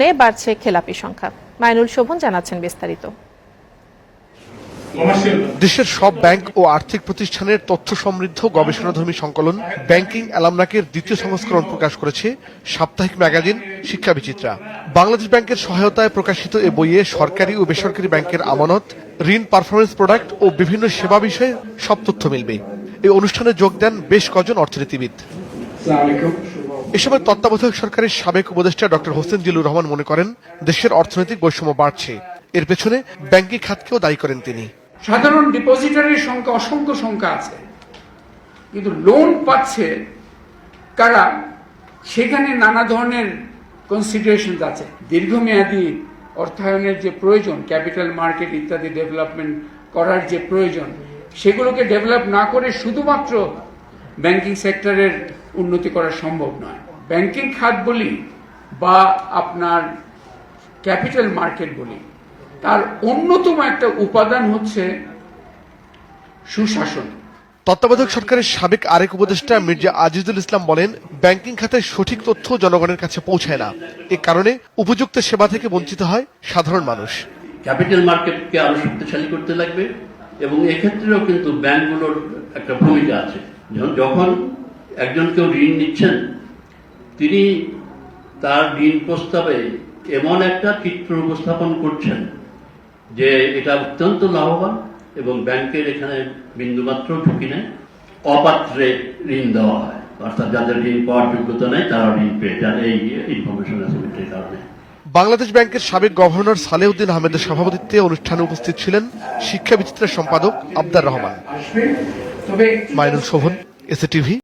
কারণে বাড়ছে খেলাপি সংখ্যা। মাইনুল শোভন জানাচ্ছেন বিস্তারিত। দেশের সব ব্যাংক ও আর্থিক প্রতিষ্ঠানের তথ্য সমৃদ্ধ গবেষণাধর্মী সংকলন ব্যাংকিং অ্যালামনাকের দ্বিতীয় সংস্করণ প্রকাশ করেছে সাপ্তাহিক ম্যাগাজিন শিক্ষা বিচিত্রা। বাংলাদেশ ব্যাংকের সহায়তায় প্রকাশিত এ বইয়ে সরকারি ও বেসরকারি ব্যাংকের আমানত ঋণ পারফরমেন্স প্রোডাক্ট ও বিভিন্ন সেবা বিষয়ে সব তথ্য মিলবে। এই অনুষ্ঠানে যোগ দেন বেশ কজন অর্থনীতিবিদ। এ সময় তত্ত্বাবধায়ক সরকারের সাবেক উপদেষ্টা ডক্টর হোসেন জিলুর রহমান মনে করেন, দেশের অর্থনৈতিক বৈষম্য বাড়ছে। এর পেছনে ব্যাংকিং খাতকেও দায়ী করেন তিনি। সাধারণ ডিপোজিটরের সংখ্যা অসংখ্য সংখ্যা আছে। কিন্তু লোন পাচ্ছে কারা, সেখানে নানা ধরনের কনসিডারেশন আছে। দীর্ঘমেয়াদী অর্থায়নের যে প্রয়োজন ক্যাপিটাল মার্কেট ইত্যাদি ডেভেলপমেন্ট করার যে প্রয়োজন, সেগুলোকে ডেভেলপ না করে শুধুমাত্র ব্যাংকিং সেক্টরের উন্নতি করা সম্ভব নয়। ব্যাংকিং খাত বলি বা আপনার ক্যাপিটাল মার্কেট বলি তার অন্যতম একটা উপাদান হচ্ছে সুশাসন। তত্ত্বাবধায়ক সরকারের সাবেক আরেক উপদেষ্টা মির্জা আজিজুল ইসলাম বলেন ব্যাংকিং খাতের সঠিক তথ্য জনগণের কাছে পৌঁছায় না। এ কারণে উপযুক্ত সেবা থেকে বঞ্চিত হয় সাধারণ মানুষ। ক্যাপিটাল মার্কেটকে আরও শক্তিশালী করতে লাগবে এবং এক্ষেত্রেও কিন্তু ব্যাংকগুলোর একটা ভূমিকা আছে। যখন- যখন একজন কেউ ঋণ নিচ্ছেন তিনি তার ঋণ প্রস্তাবে এমন একটা চিত্র উপস্থাপন করছেন যে এটা অত্যন্ত লাভবান এবং ব্যাংকের এখানে বিন্দুমাত্র ঝুঁকি নেই অপাত্রে ঋণ দেওয়া হয়। অর্থাৎ যাদের ঋণ পাওয়ার যোগ্যতা নেই তারা ঋণ পেয়ে যান। এই ইনফরমেশন অ্যাসিমেট্রির কারণে। বাংলাদেশ ব্যাংকের সাবেক গভর্নর সালেউদ্দিন আহমেদের সভাপতিত্বে অনুষ্ঠানে উপস্থিত ছিলেন শিক্ষা বিচিত্রের সম্পাদক আবদার রহমান। তবে মাইনুল শোভন এসএ টিভি।